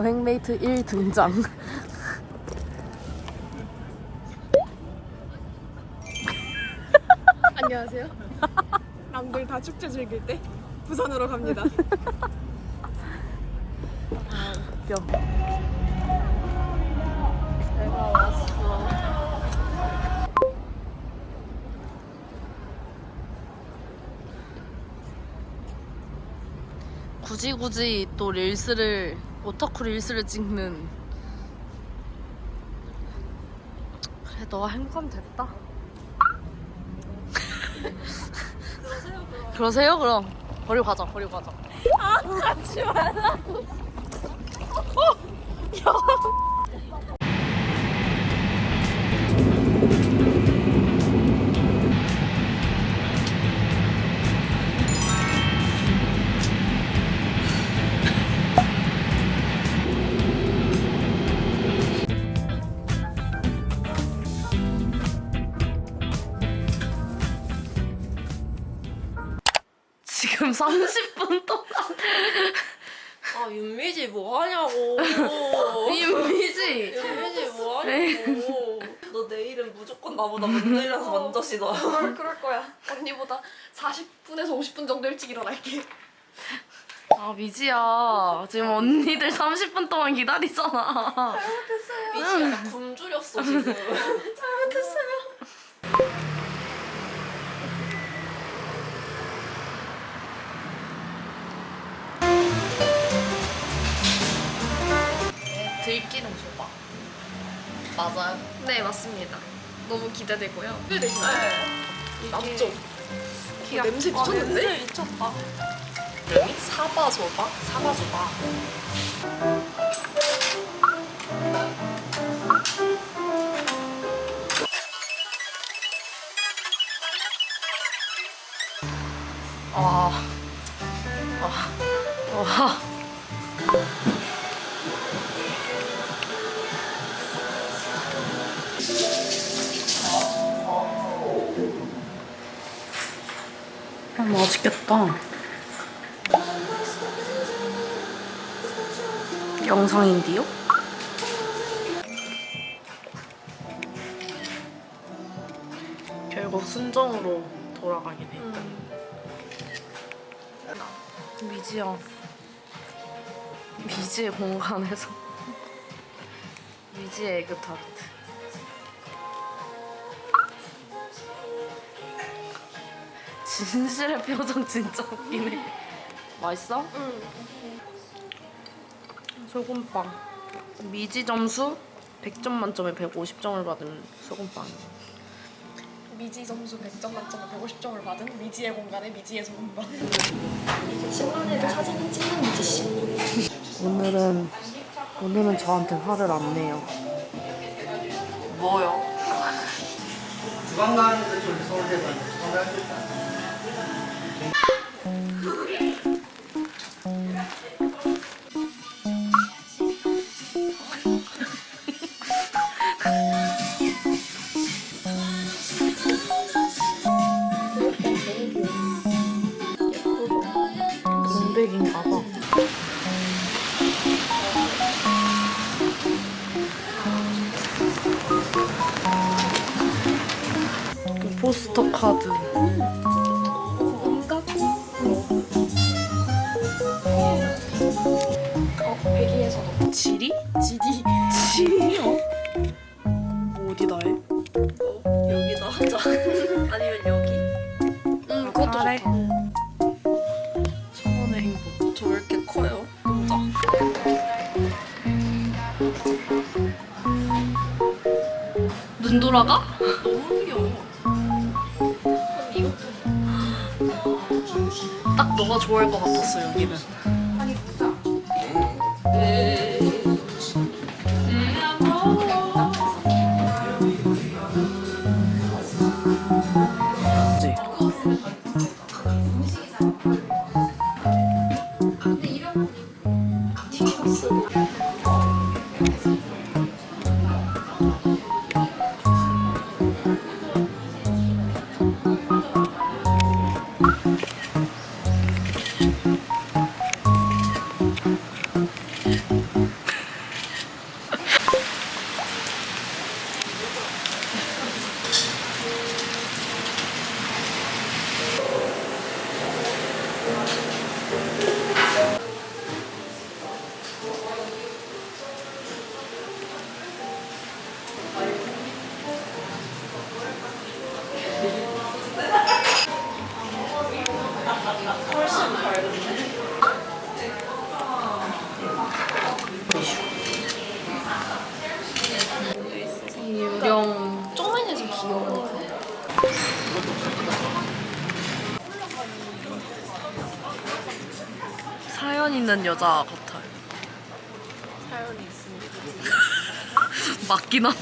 여행 메이트 1 등장. 안녕하세요. 남들 다 축제 즐길 때 부산으로 갑니다. 웃겨. 내가 왔어. 굳이 굳이 또 릴스를 오타쿠 릴스를 찍는. 그래 너가 행복하면 됐다. 그러세요 그럼. 버리고 가자 버리고 가자. 같이 말라고. 지금 나보다 먼저 일어나서 먼저 씻어. 그럴, 그럴 거야. 언니보다 40분에서 50분 정도 일찍 일어날게. 아 미지야 지금 언니들 30분 동안 기다리잖아 미지가 나 굶주렸어 지금. 들기름 소바 맞아요? 네 맞습니다. 너무 기대되고요. 네. 남쪽. 키가 냄새 미쳤는데? 냄새 미쳤다. 이름이 사바 소바? 사바 소바 맛있겠다. 영상인데요? 결국 순정으로 돌아가게 됐다. 미지야. 미지의 공간에서 미지의 에그타르트. 진실의 표정 진짜 웃기네. 맛있어? 응. 소금빵. 미지 점수 100점 만점에 150점을 받은 소금빵이에요. 미지 점수 100점 만점에 150점을 받은 미지의 공간에 미지의 소금방. 오늘은 오늘은 저한테 화를 안 내요. 뭐요? 주방 나왔는데 저기 할수 있다. 포스터 카드. 어, 딱 너가 좋아할 것 같았어 여기는. 그치? 사연 있는 여자 같아요. 사연이 있습니다. 맞긴 한.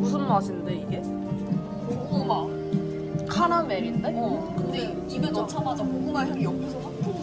무슨 맛인데 이게? 고구마. 카라멜인데? 어. 근데 입에 넣자마자 고구마 향이 옆에서 확 풍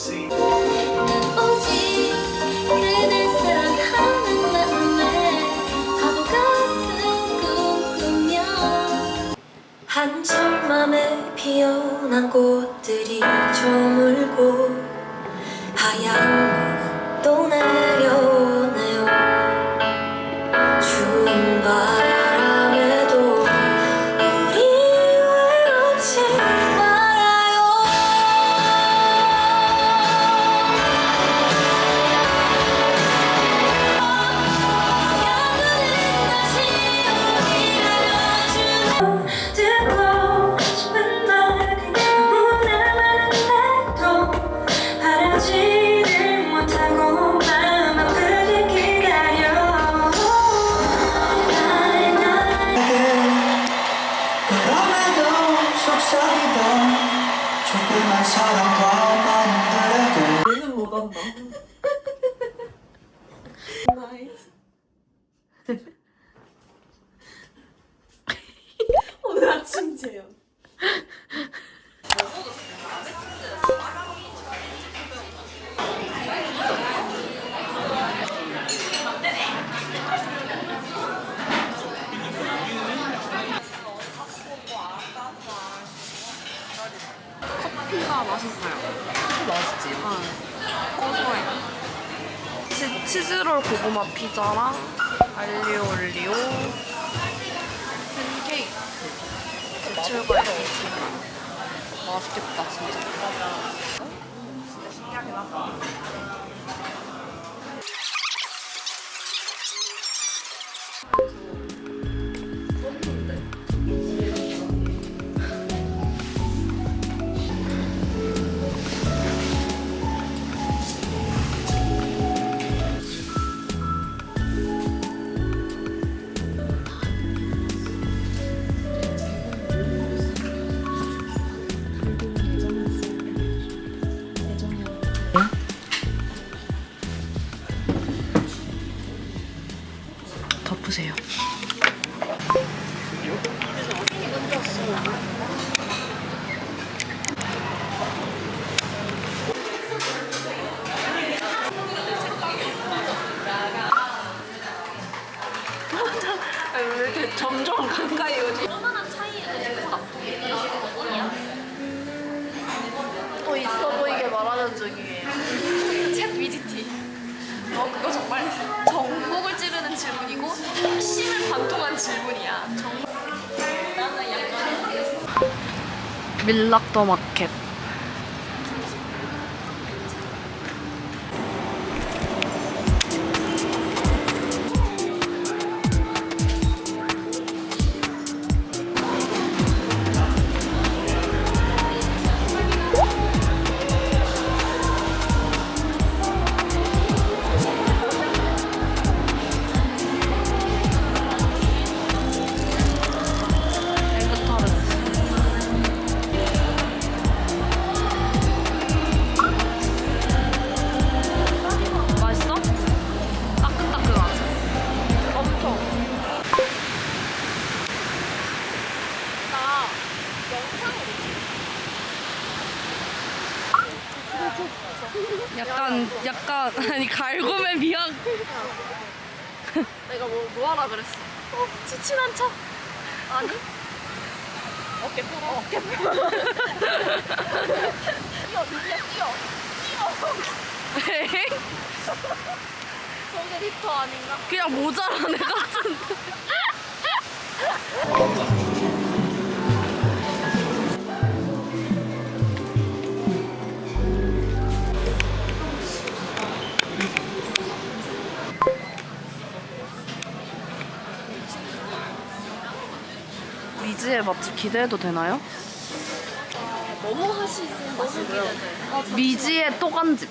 see. 고구마 피자랑 알리오 올리오 팬케이크 제철과일 맛있겠다 진짜. 왜 이렇게 점점 가까이 오지? 또 있어 보이게 말하는 중이에요. 챗 위지티. 어 그거 정말 정목을 찌르는 질문이고 핵심을 관통한 질문이야. 정... 나는 약간 밀락더 마켓. 갈굼의 미학 내가 뭐, 뭐 하라 그랬어? 어, 지친한 척. 아니? 어깨 펴라. 어깨 펴라. 뛰어, 누구야, 뛰어. 뛰어. 저게 리터 아닌가? 그냥 모자란 애 같은데. 미지의 맛집 기대해도 되나요? 너무 하시는 맛이고요. 미지의 또간집.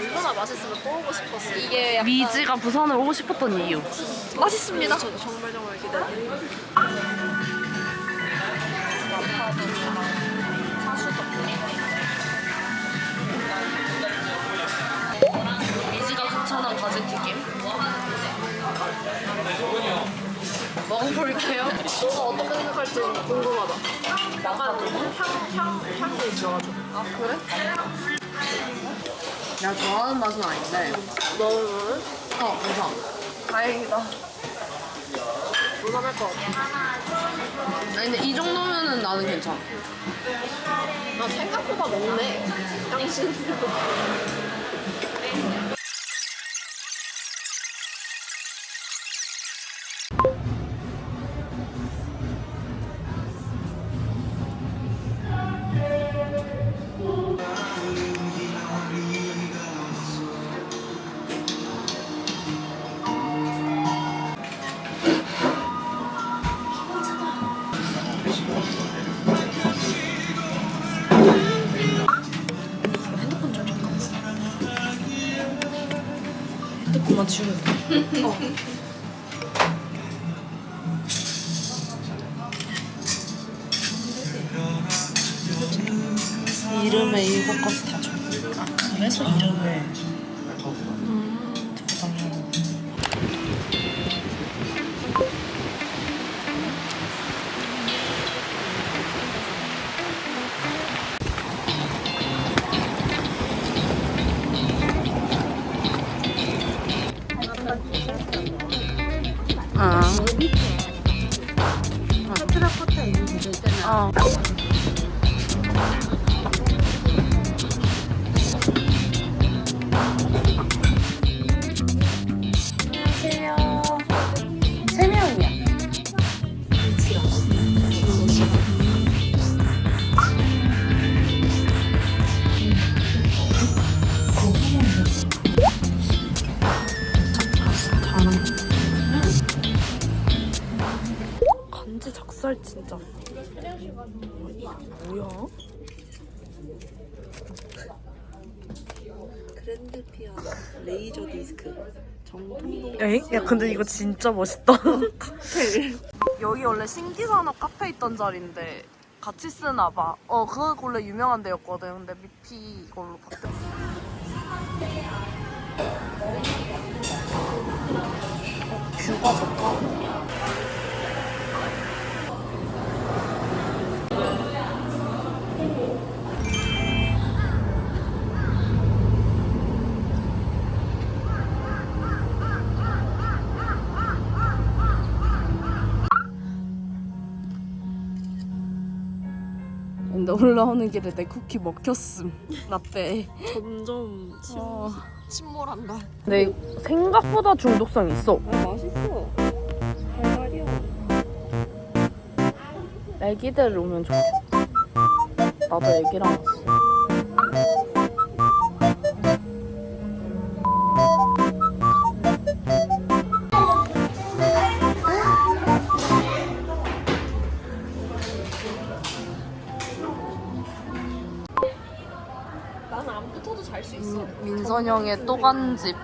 얼마나 맛있으면 또 오고 싶었어. 이게 약간 미지가 부산을 오고 싶었던 이유. 맛있습니다. 저도 정말 정말 기대돼요. 미지가 극찬한 가지 튀김. 먹어볼게요. 너가 어떻게 생각할지 궁금하다. 약간 향, 향, 향이 있어가지고. 아, 그래? 내가 좋아하는 맛은 아닌데. 너는? 어, 부산. 다행이다. 무난할 것 같아. 아니, 근데 이 정도면은 나는 괜찮아. 나 생각보다 먹네. 양심. 이름에 이것까지 다 줘. 그래서 이름 뭐야? 그랜드 피아 레이저 디스크 정통동 에이? 야 근데 이거 진짜 멋있다. 여기 원래 신기산업 카페 있던 자리인데 같이 쓰나 봐 어 그거 원래 유명한 데였거든. 근데 미피 이걸로 바뀌었어. 어, 뷰가 좋다 올라오는 길에 내 쿠키 먹혔음. 라떼. 점점 침, 어. 침몰한다. 근데 생각보다 중독성 있어. 아 맛있어. 달달이야. 애기들 오면 좋겠다. 나도 애기랑 왔어 잘 수 있어. 민선형의 또간집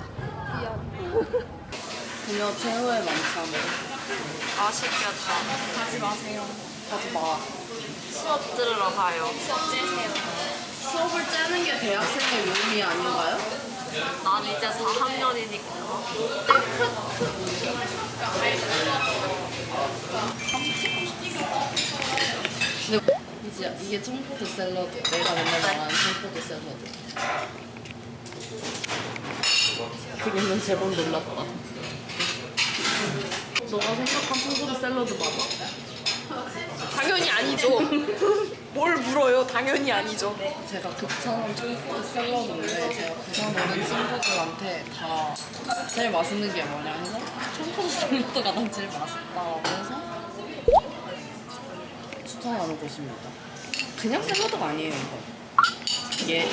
그녀 최후의 만찬 아쉽겠다. 가지 마세요. 하지 마 수업 들으러 가요. 수업을 째는 게 대학생의 묘미 아닌가요? 난 이제 4학년이니까. 근데 이제 이게 청포도 샐러드 내가 맨날 말하는 청포도 샐러드 그림은 제법 놀랐다. 너가 생각한 통조림 샐러드 맞아? 당연히 아니죠. 뭘 물어요? 당연히 아니죠. 제가 극찬한 통조림 샐러드인데 제가 부산 오는 친구들한테 다 제일 맛있는 게 뭐냐 해서 통조림 샐러드가 난 제일 맛있다고 해서 추천하는 곳입니다. 그냥 샐러드가 아니에요 이거. 이게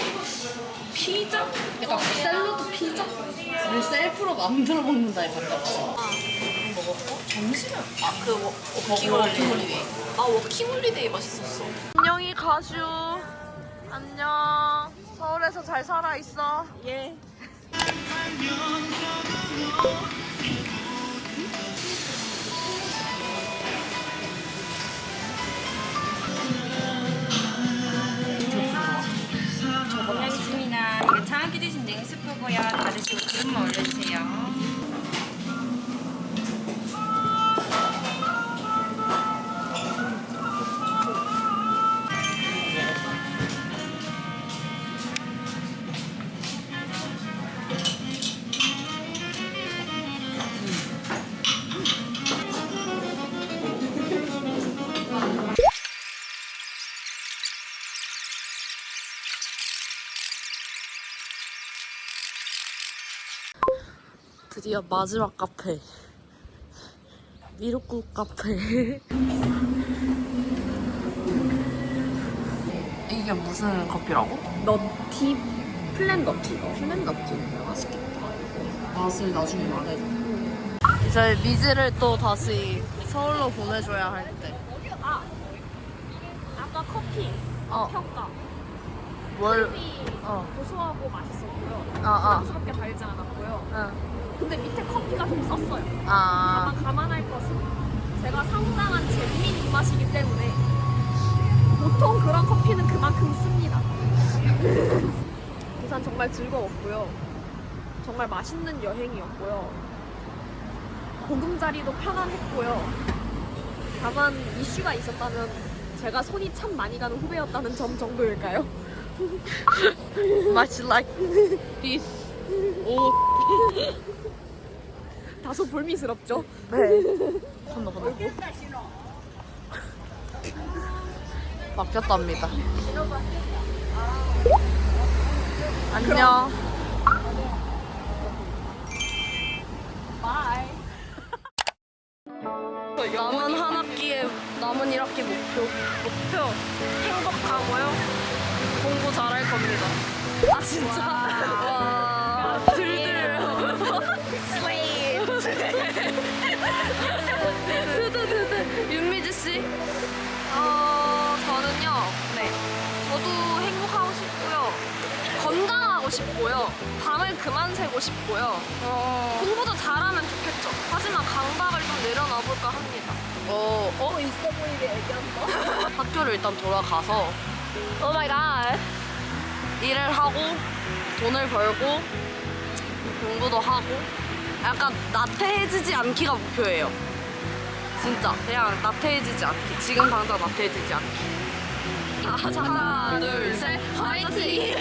피자? 약간 샐러드 피자를 셀프로 만들어 먹는다에 가깝지. 먹었고 점심은 아그 워킹 홀리데이. 아 워킹 홀리데이 맛있었어. 안녕히 가슈. 안녕. 서울에서 잘 살아 있어. 예. 반갑습니다. 이거 차갑게 드신 냉스프고요. 다 드시고 기름만 올려주세요. 드디어 마지막 카페. 미루국 카페. 이게 무슨 커피라고? 너티 플랜 너티. 플랜 같지? 맛있겠다. 맛을 나중에 말해줘. 이제 미지를 또 다시 서울로 보내줘야 할 때. 아까 커피 어, 평가 뭘, 이 어, 고소하고 맛있었고요. 아, 아, 부드럽게 달지 않았고요. 응. 근데 밑에 커피가 좀 썼어요. 아, 다만 감안할 것은 제가 상당한 잼민 입맛이기 때문에 보통 그런 커피는 그만큼 씁니다. 부산 정말 즐거웠고요. 정말 맛있는 여행이었고요. 보금자리도 편안했고요. 다만 이슈가 있었다면 제가 손이 참 많이 가는 후배였다는 점 정도일까요? 맛이 like this. 오, 다소 불미스럽죠? 네. 건너, 건너. 바뀌었답니다. 안녕. 남은 한 학기의 남은 1학기 목표 목표 행복하고요 공부 잘할 겁니다 아 진짜 싶고요. 밤을 그만 새고 싶고요. 공부도 잘하면 좋겠죠. 하지만 강박을 좀 내려놔볼까 합니다. 어, 어? 있어 보이게 얘기한다. 학교를 일단 돌아가서 오 마이 갓. 일을 하고 돈을 벌고 공부도 하고 약간 나태해지지 않기가 목표예요. 진짜 그냥 나태해지지 않기. 지금 당장 나태해지지 않기. 하나, 둘, 셋, 화이팅!